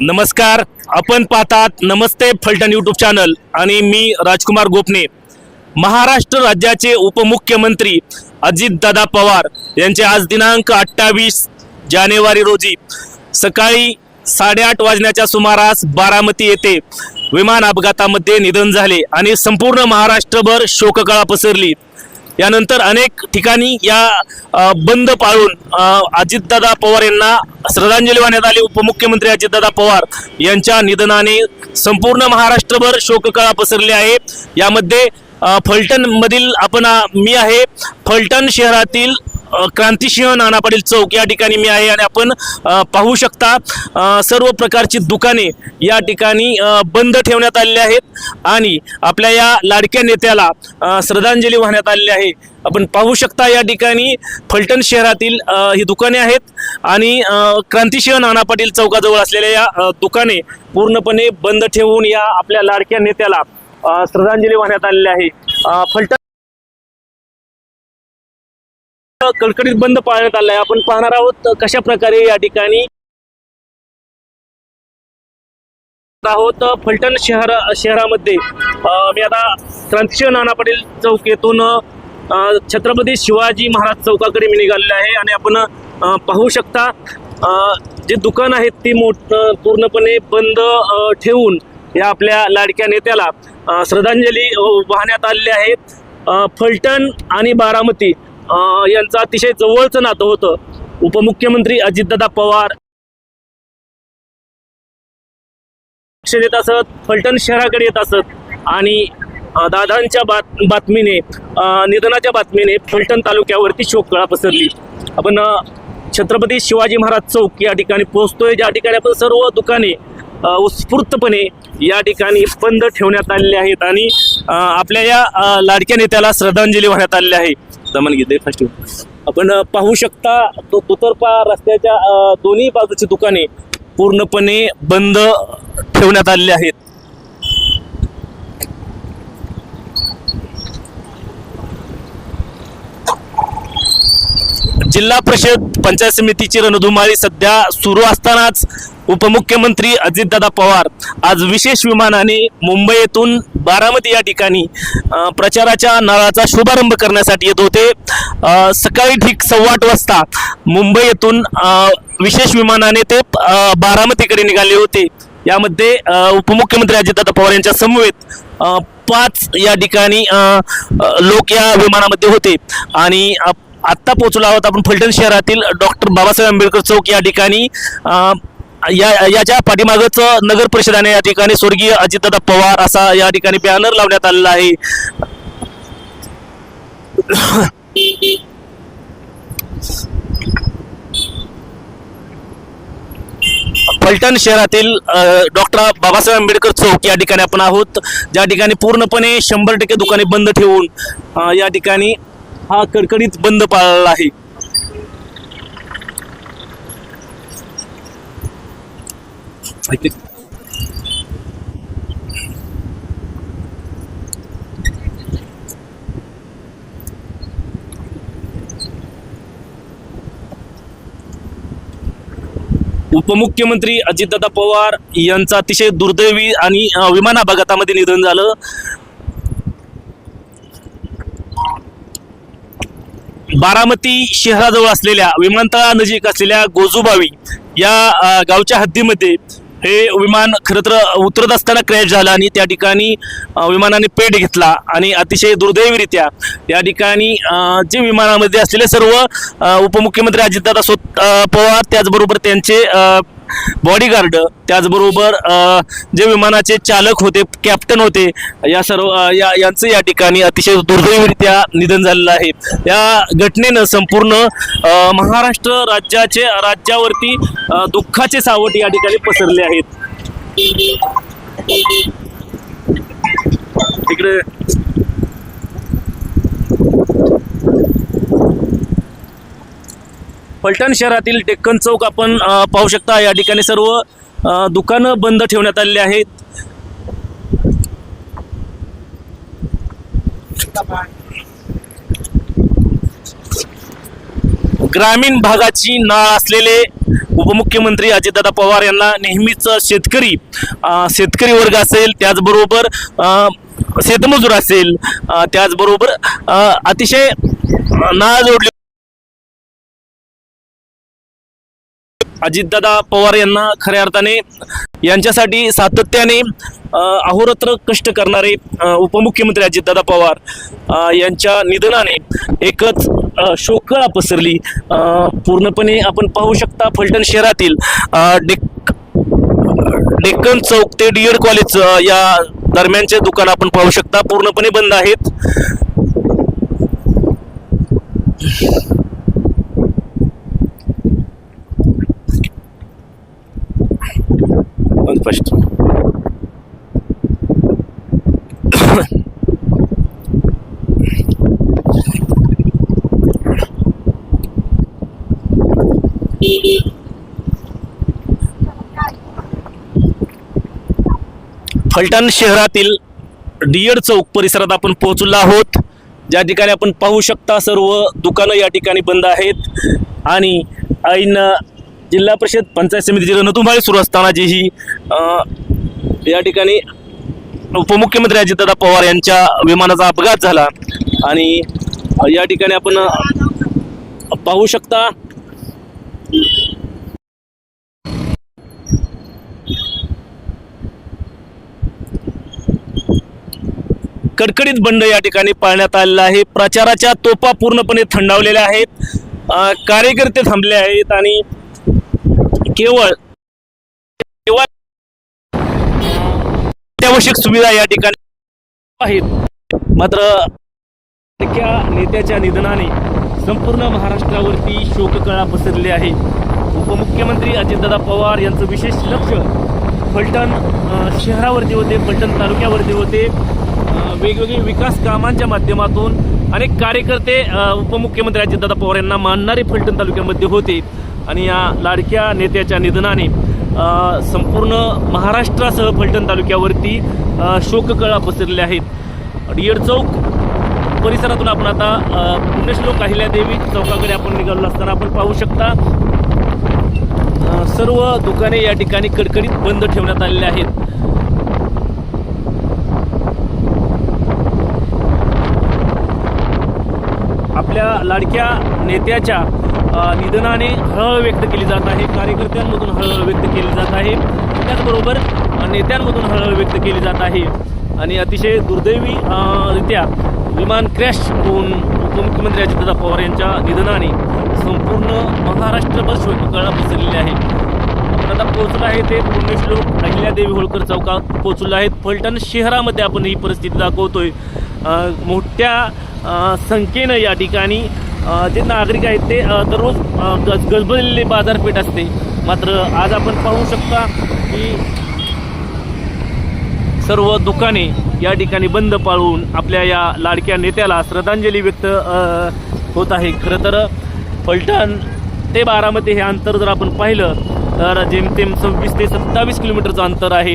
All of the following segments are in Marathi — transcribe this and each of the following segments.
नमस्कार आपण पाहतात नमस्ते फलटण यूट्यूब चॅनल आणि मी राजकुमार गोपने. महाराष्ट्र राज्याचे उपमुख्यमंत्री अजितदादा पवार यांचे आज दिनांक अठ्ठावीस जानेवारी रोजी सकाळी साडेआठ वाजण्याच्या सुमारास बारामती येथे विमान अपघातामध्ये निधन झाले आणि संपूर्ण महाराष्ट्रभर शोककळा पसरली. यानंतर अनेक ठिकाणी या बंद पाळून अजितदादा पवार यांना श्रद्धांजली वाहण्यात आली. उपमुख्यमंत्री अजितदादा पवार यांच्या निधनाने संपूर्ण महाराष्ट्रभर शोककळा पसरली आहे. यामध्ये फलटणमधील आपण मी आहे. फलटण शहरातील क्रांतिसिंह नाना पाटील चौक या ठिकाणी मी आहे आणि आपण पाहू शकता सर्व प्रकारची दुकाने या ठिकाणी बंद ठेवण्यात आलेली आहेत आणि आपल्या या लाडक्या नेत्याला श्रद्धांजली वाहण्यात आलेली आहे. आपण पाहू शकता या ठिकाणी फलटण शहरातील ही दुकाने आहेत आणि क्रांतिसिंह नाना पाटील चौकाजवळ असलेल्या या दुकाने पूर्णपणे बंद ठेवून या आपल्या लाडक्या नेत्याला श्रद्धांजली वाहण्यात आलेली आहे. फलटण कडकडीत बंद पाळण्यात आलाय. आपण पाहणार आहोत कशा प्रकारे या ठिकाणी आहोत. फलटण शहर शहरामध्ये मी आता क्रांतिसिंह नाना पाटील चौक येथून छत्रपती शिवाजी महाराज चौकाकडे मी निघालेलो आहे आणि आपण पाहू शकता जे दुकान आहेत ती मोठ पूर्णपणे बंद ठेवून या आपल्या लाडक्या नेत्याला श्रद्धांजली वाहण्यात आलेली आहे. फलटण आणि बारामती यांचं अतिशय जवळचं नातं होतं. उपमुख्यमंत्री अजितदादा पवार लक्ष देत असत फलटण शहराकडे येत असत आणि दादांच्या बात बातमीने निधनाच्या बातमीने फलटण तालुक्यावरती शोककळा पसरली. आपण छत्रपती शिवाजी महाराज चौक या ठिकाणी पोहोचतोय ज्या ठिकाणी आपण सर्व दुकाने उत्स्फूर्तपणे या ठिकाणी बंद ठेवण्यात आलेले आहेत आणि आपल्या या लाडक्या नेत्याला श्रद्धांजली वाहण्यात आलेली आहे. दमन घेते फर्स्ट आपण पाहू शकता तो दुतर्फा रस्त्याच्या दोन्ही बाजूची दुकाने पूर्णपणे बंद ठेवण्यात आलेले आहेत. जिल्हा परिषद पंचायत समितीची रणधुमाळी सध्या सुरू असतानाच उपमुख्यमंत्री अजितदादा पवार आज विशेष विमानाने मुंबई येथून बारामती या ठिकाणी प्रचाराच्या नळाचा शुभारंभ करण्यासाठी येत होते. सकाळी ठीक सव्वा आठ वाजता मुंबई येथून विशेष विमानाने ते बारामतीकडे निघाले होते. यामध्ये उपमुख्यमंत्री अजितदादा पवार यांच्या समवेत पाच या ठिकाणी लोक या विमानामध्ये होते. आणि आत्ता पोहोचलो आहोत आपण फलटण शहरातील डॉक्टर बाबासाहेब आंबेडकर चौक या ठिकाणी. या याच्या पाठीमागच नगर परिषदाने या ठिकाणी स्वर्गीय अजितदादा पवार असा या ठिकाणी बॅनर लावण्यात आलेला आहे. फलटण शहरातील डॉक्टर बाबासाहेब आंबेडकर चौक या ठिकाणी आपण आहोत. ज्या ठिकाणी पूर्णपणे शंभर टक्के दुकाने बंद ठेवून या ठिकाणी हा कडकडीत बंद पाळला आहे. उपमुख्यमंत्री अजितदादा पवार यांचं अतिशय दुर्दैवी आणि विमान अपघातामध्ये निधन झालं. बारामती शहराजवळ असलेल्या विमानतळानजीक असलेल्या गोजूबावी या गावच्या हद्दीमध्ये हे विमान खरं तर उतरत असताना क्रॅश झालं आणि त्या ठिकाणी विमानाने पेट घेतला आणि अतिशय दुर्दैवीरित्या या ठिकाणी जे विमानामध्ये असलेले सर्व उपमुख्यमंत्री अजितदादा स्वत पवार त्याचबरोबर त्यांचे बॉडीगार्ड त्याचबरोबर जे विमानाचे चालक होते कॅप्टन होते या सर्व या यांचं या ठिकाणी अतिशय दुर्दैवीरित्या निधन झालेलं आहे. या घटनेनं संपूर्ण महाराष्ट्र राज्याचे राज्यावरती दुःखाचे सावट या ठिकाणी पसरले आहेत. तिकडे पलटण शहरातील डेक्कन चौक आपण पाहू शकता. या ठिकाणी सर्व दुकानं बंद ठेवण्यात आलेली आहेत. ग्रामीण भागाची नाळ असलेले उपमुख्यमंत्री अजितदादा पवार यांना नेहमीच शेतकरी शेतकरी वर्ग असेल त्याचबरोबर शेतमजूर असेल त्याचबरोबर अतिशय नाळ जोडली अजितदादा पवार यांना खऱ्या अर्थाने यांच्यासाठी सातत्याने अहोरात्र कष्ट करणारे उपमुख्यमंत्री अजितदादा पवार यांच्या निधनाने एकच शोकळा पसरली. पूर्णपणे आपण पाहू शकता फलटण शहरातील डेक डेक्कन चौक ते डी एड कॉलेज या दरम्यानचे दुकान आपण पाहू शकता. पूर्णपणे बंद आहेत. स्पष्ट फलटण शहरातील डियर चौक परिसरात आपण पोहोचलो आहोत. ज्या ठिकाणी आपण पाहू शकता सर्व दुकानं या ठिकाणी बंद आहेत. आणि ऐन जिल्हा परिषद पंचायत समितीची रणधुमाळी सुरू असताना जी ही या ठिकाणी उपमुख्यमंत्री अजितदादा पवार यांच्या विमानाचा अपघात झाला आणि या ठिकाणी आपण पाहू शकता. कडकडीत बंड या ठिकाणी पाळण्यात आलेला आहे. प्रचाराच्या तोपा पूर्णपणे थंडावलेल्या आहेत. कार्यकर्ते थांबले आहेत आणि केवळ केवळ अत्यावश्यक सुविधा या ठिकाणी आहेत. मात्र नेत्याच्या निधनाने संपूर्ण महाराष्ट्रावरती शोककळा पसरली आहे. उपमुख्यमंत्री अजितदादा पवार यांचं विशेष लक्ष फलटण शहरावरती होते फलटण तालुक्यावरती होते. वेगवेगळी विकास कामांच्या माध्यमातून अनेक कार्यकर्ते उपमुख्यमंत्री अजितदादा पवार यांना मानणारे फलटण तालुक्यामध्ये होते. आणि या लाडक्या नेत्याच्या निधनाने संपूर्ण महाराष्ट्रासह फलटण तालुक्यावरती शोककळा पसरल्या आहेत. डियर चौक परिसरातून आपण आता अ, पुण्यश्लोक अहिल्यादेवी चौकाकडे आपण निघालो असताना आपण पाहू शकता सर्व दुकाने या ठिकाणी कडकडीत बंद ठेवण्यात आलेली आहेत. आपल्या लाडक्या नेत्याच्या निधनाने हळहळ व्यक्त केली जात आहे. कार्यकर्त्यांमधून हळहळ व्यक्त केली जात आहे. त्याचबरोबर नेत्यांमधून हळहळ व्यक्त केली जात आहे. आणि अतिशय दुर्दैवी रित्या विमान क्रॅश होऊन उपमुख्यमंत्री अजितदादा पवार यांच्या निधनाने संपूर्ण महाराष्ट्रभर शोककळा पसरलेली आहे. आपण आता पोहोचलो आहे ते पुण्यश्लोक अहिल्यादेवी होळकर चौकात पोहोचलो आहेत. फलटण शहरामध्ये आपण ही परिस्थिती दाखवतोय. मोठ्या संख्येनं या ठिकाणी जे नागरिक आहेत ते दररोज गज गजबजलेली बाजारपेठ असते. मात्र आज आपण पाहू शकता की सर्व दुकाने या ठिकाणी बंद पाळून आपल्या या लाडक्या नेत्याला श्रद्धांजली व्यक्त होत आहे. खरं तर फलटण ते बारामती हे अंतर जर आपण पाहिलं तर जेमतेम सव्वीस ते सत्तावीस किलोमीटरचं अंतर आहे.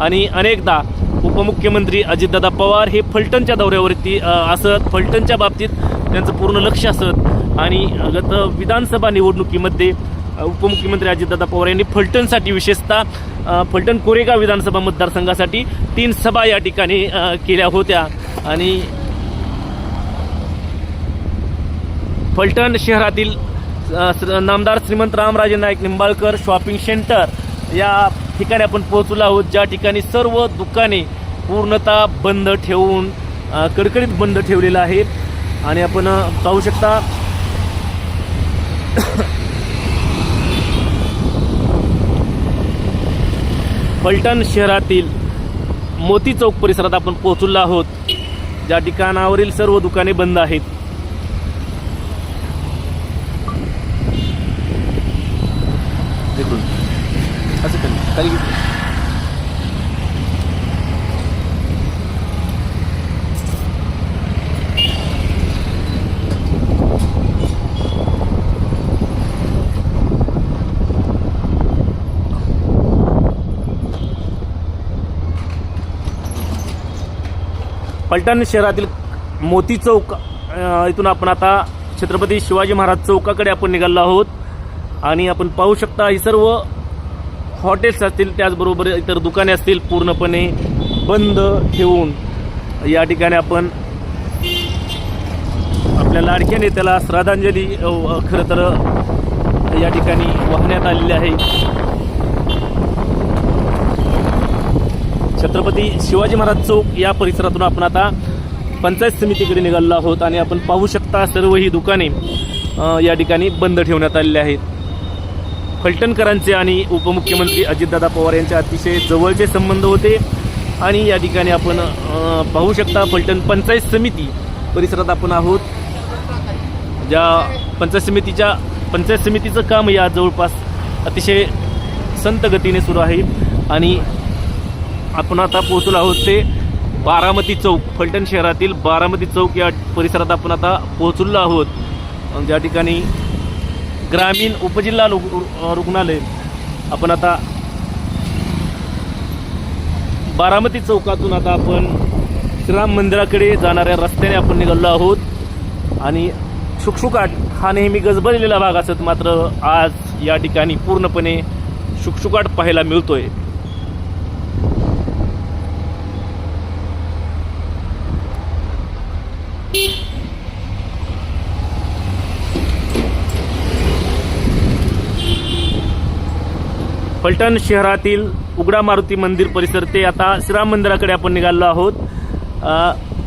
आणि अनेकदा उपमुख्यमंत्री अजितदादा पवार हे फलटणच्या दौऱ्यावरती असत फलटणच्या बाबतीत त्यांचं पूर्ण लक्ष असत. आणि गत विधानसभा निवडणुकीमध्ये उपमुख्यमंत्री अजितदादा पवार यांनी फलटणसाठी विशेषतः फलटण कोरेगाव विधानसभा मतदारसंघासाठी तीन सभा या ठिकाणी केल्या होत्या. आणि फलटण शहरातील नामदार श्रीमंत रामराजे नाईक निंबाळकर शॉपिंग सेंटर या ठिकाणी आपण पोहोचलो आहोत. ज्या ठिकाणी सर्व दुकाने पूर्णतः बंद ठेवून कडकडीत बंद ठेवलेलं आहे आणि आपण पाहू शकता पलटण शहरातील मोती चौक परिसरात आपण पोहोचलो आहोत. ज्या ठिकाणावरील सर्व दुकाने बंद आहेत. असं खाली खाली पलटण शहरातील मोती चौक इथून आपण आता छत्रपती शिवाजी महाराज चौकाकडे आपण निघालो आहोत. आणि आपण पाहू शकता ही सर्व हॉटेल्स असतील त्याचबरोबर इतर दुकाने असतील पूर्णपणे बंद ठेवून या ठिकाणी आपण आपल्या लाडक्या नेत्याला श्रद्धांजली खरं तर या ठिकाणी वाहण्यात आलेली आहे. छत्रपती शिवाजी महाराज चौक या परिसरातून आपण आता पंचायत समितीकडे निघालो आहोत आणि आपण पाहू शकता सर्व ही दुकाने या ठिकाणी बंद ठेवण्यात आलेली आहेत. फलटणकरांचे आणि उपमुख्यमंत्री अजितदादा पवार यांचे अतिशय जवळचे संबंध होते. आणि या ठिकाणी आपण पाहू शकता फलटण पंचायत समिती परिसरात आपण आहोत. ज्या पंचायत समितीच्या पंचायत समितीचं काम या जवळपास अतिशय संत गतीने सुरू आहे. आणि आपण आता पोहोचलो आहोत ते बारामती चौक फलटण शहरातील बारामती चौक या परिसरात आपण आता पोहोचलो आहोत. ज्या ठिकाणी ग्रामीण उपजिल्हा रु- रुग्णालय. आपण आता बारामती चौकातून आता आपण श्रीराम मंदिराकडे जाणाऱ्या रस्त्याने आपण निघालो आहोत. आणि शुकशुकाट हा नेहमी गजबजलेला भाग असत मात्र आज या ठिकाणी पूर्णपणे शुकशुकाट पाहायला मिळतोय. फलटण शहरातील उघडा मारुती मंदिर परिसर ते आता श्रीराम मंदिराकडे आपण निघालो आहोत.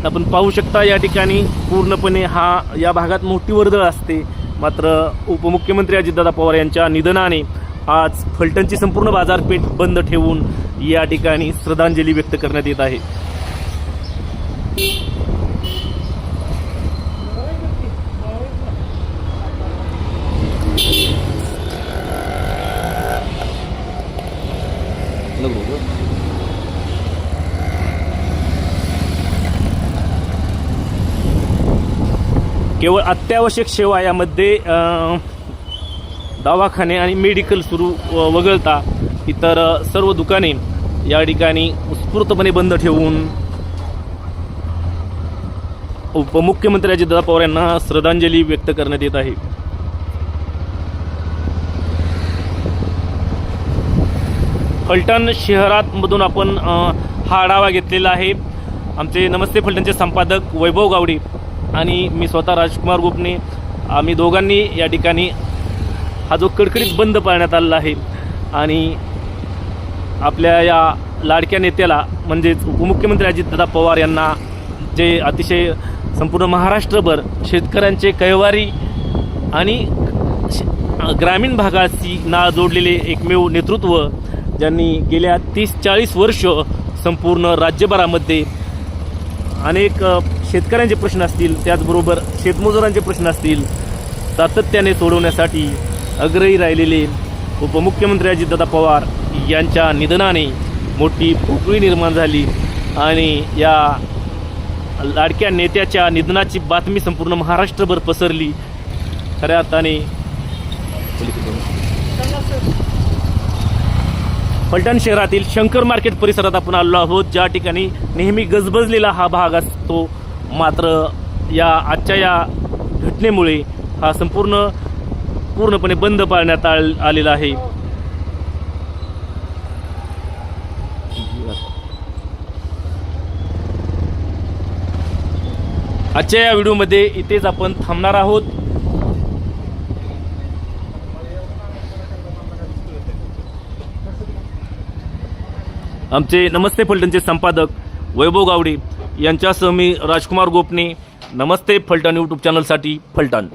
आपण पाहू शकता या ठिकाणी पूर्णपणे हा या भागात मोठी वर्दळ असते. मात्र उपमुख्यमंत्री अजितदादा पवार यांच्या निधनाने आज फलटणची संपूर्ण बाजारपेठ बंद ठेवून या ठिकाणी श्रद्धांजली व्यक्त करण्यात येत आहे. केवळ अत्यावश्यक सेवा यामध्ये दवाखाने आणि मेडिकल सुरू वगळता इतर सर्व दुकाने या ठिकाणी उत्स्फूर्तपणे बंद ठेवून उपमुख्यमंत्री अजितदादा पवार यांना श्रद्धांजली व्यक्त करण्यात येत आहे. फलटण शहरात मधून आपण हा आढावा घेतलेला आहे. आमचे नमस्ते फलटणचे संपादक वैभव गावडे. आणि मी स्वतः राजकुमार गुपने आम्ही दोघांनी या ठिकाणी हा जो कडकडीत बंद पाळण्यात आलेला आहे आणि आपल्या या लाडक्या नेत्याला म्हणजेच उपमुख्यमंत्री अजितदादा पवार यांना जे अतिशय संपूर्ण महाराष्ट्रभर शेतकऱ्यांचे कैवारी आणि श- ग्रामीण भागाशी नाळ जोडलेले एकमेव नेतृत्व ज्यांनी गेल्या तीस चाळीस वर्ष संपूर्ण राज्यभरामध्ये अनेक शेतकऱ्यांचे प्रश्न असतील त्याचबरोबर शेतमजुरांचे प्रश्न असतील सातत्याने सोडवण्यासाठी अग्रही राहिलेले उपमुख्यमंत्री अजितदादा पवार यांच्या निधनाने मोठी पोकळी निर्माण झाली आणि या लाडक्या नेत्याच्या निधनाची बातमी संपूर्ण महाराष्ट्रभर पसरली. खऱ्या अर्थाने फलटण शहरातील शंकर मार्केट परिसरात आपण आलो आहोत. ज्या ठिकाणी नेहमी गजबजलेला हा भाग असतो मात्र या आजच्या या घटनेमुळे हा संपूर्ण पूर्णपणे बंद पाळण्यात आ आलेला आहे. आजच्या या व्हिडिओमध्ये इथेच आपण थांबणार आहोत. आमचे नमस्ते फलटणचे संपादक वैभव गावडे. यांच्यासह मी राजकुमार गोपने नमस्ते फलटण यूट्यूब चॅनलसाठी फलटण.